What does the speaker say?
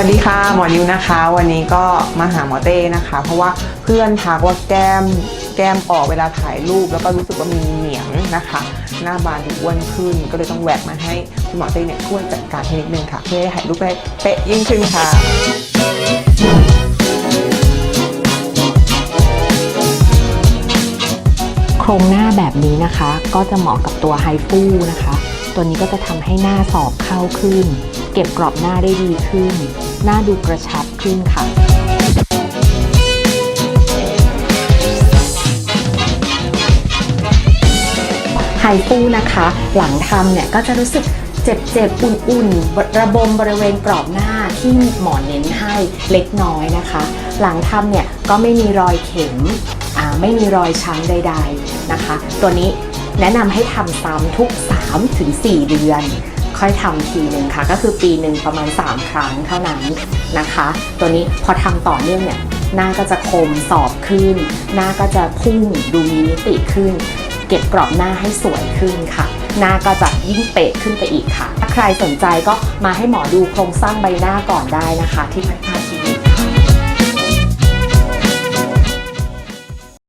วัสดีค่ะหมอนิวนะคะ วันนี้ก็มาหาหมอเต้นะคะ เพราะว่าเพื่อนทักว่าแก้มแก้มออกเวลาถ่ายรูป แล้วก็รู้สึกว่ามีเหนียงนะคะ หน้าบานดูอ้วนขึ้น ก็เลยต้องแหวกมาให้คุณหมอเต้เนี่ยช่วยจัดการให้นิดนึงค่ะ เพื่อให้ถ่ายรูปได้เป๊ะยิ่งขึ้นค่ะโครงหน้าแบบนี้นะคะ ก็จะเหมาะกับตัวไฮฟูนะคะ ตัวนี้ก็จะทำให้หน้าสอบเข้าขึ้น เก็บกรอบหน้าได้ดีขึ้น หน้าดูกระชับขึ้นค่ะ ไฮฟูนะคะ หลังทำเนี่ยก็จะรู้สึกเจ็บๆ อุ่นๆ ระบมบริเวณกรอบหน้าที่หมอเน้นให้เล็กน้อยนะคะ หลังทำเนี่ยก็ไม่มีรอยเข็มอ่าไม่มีรอยช้ำใด ๆ นะคะ ตัวนี้แนะนำให้ทำซ้ำทุก 3-4 เดือน ค่อยทำทีหนึ่งค่ะ ก็คือปีหนึ่งประมาณ 3 ครั้งเท่านั้นนะคะ ตัวนี้พอทำต่อเนื่องเนี่ยหน้าก็จะคมสอบขึ้น หน้าก็จะพุ่งดูมีมิติขึ้น เก็บกรอบหน้าให้สวยขึ้นค่ะ หน้าก็จะยิ่งเป๊ะขึ้นไปอีกค่ะ ถ้าใครสนใจก็มาให้หมอดูโครงสร้างใบหน้าก่อนได้นะคะ ที่พัฒนาชีวี